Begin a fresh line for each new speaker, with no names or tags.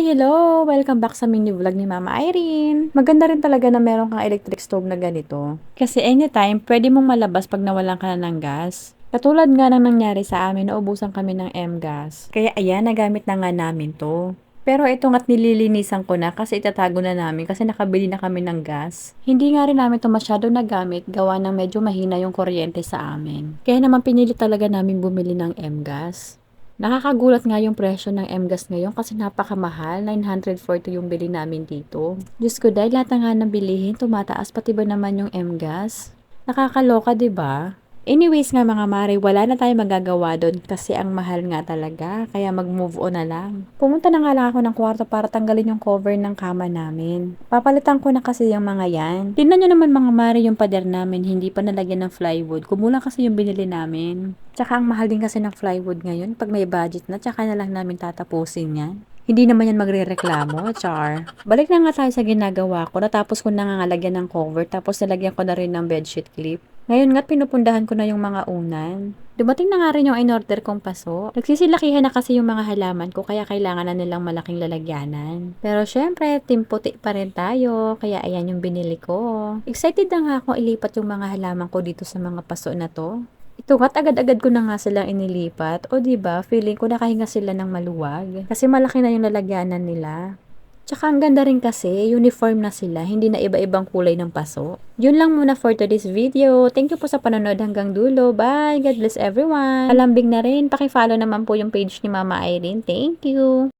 Hi, hello! Welcome back sa mini vlog ni Mama Irene. Maganda rin talaga na meron kang electric stove na ganito. Kasi anytime, pwede mong malabas pag nawalan ka na ng gas. Katulad nga ng nangyari sa amin, naubusan kami ng M-gas. Kaya ayan, nagamit na nga namin to. Pero ito nga't nililinisan ko na kasi itatago na namin kasi nakabili na kami ng gas. Hindi nga rin namin to masyado nagamit gawa ng medyo mahina yung kuryente sa amin. Kaya naman pinili talaga namin bumili ng M-gas. Nakakagulat nga yung presyo ng M-gas ngayon kasi napakamahal. 940 yung bili namin dito. Diyos ko, dahil lahat na nga ng bilihin, tumataas pati ba naman yung M-gas? Nakakaloka, ba? Anyways nga mga mare, wala na tayong magagawa doon kasi ang mahal nga talaga. Kaya mag-move on na lang. Pumunta na nga lang ako ng kwarto para tanggalin yung cover ng kama namin. Papalitan ko na kasi yung mga yan. Tingnan nyo naman mga mare yung pader namin, hindi pa nalagyan ng plywood. Kumulang kasi yung binili namin. Tsaka ang mahal din kasi ng plywood ngayon. Pag may budget na, tsaka na lang namin tatapusin yan. Hindi naman yan magre-reklamo, char. Balik na nga tayo sa ginagawa ko. Natapos ko na nga lagyan ng cover, tapos nalagyan ko na rin ng bedsheet clip. Ngayon nga, pinupundahan ko na yung mga unan. Dumating na nga rin yung in-order kong paso. Nagsisilakihan na kasi yung mga halaman ko, kaya kailangan na nilang malaking lalagyanan. Pero syempre, team puti pa rin tayo, kaya ayan yung binili ko. Excited na nga akong ilipat yung mga halaman ko dito sa mga paso na to. Ito nga't agad-agad ko na nga silang inilipat. O ba feeling ko nakahinga sila ng maluwag. Kasi malaki na yung lalagyanan nila. Tsaka ang ganda rin kasi, uniform na sila, hindi na iba-ibang kulay ng paso. Yun lang muna for today's video. Thank you po sa panonood hanggang dulo. Bye! God bless everyone! Alambing na rin, pakifollow naman po yung page ni Mama Irene. Thank you!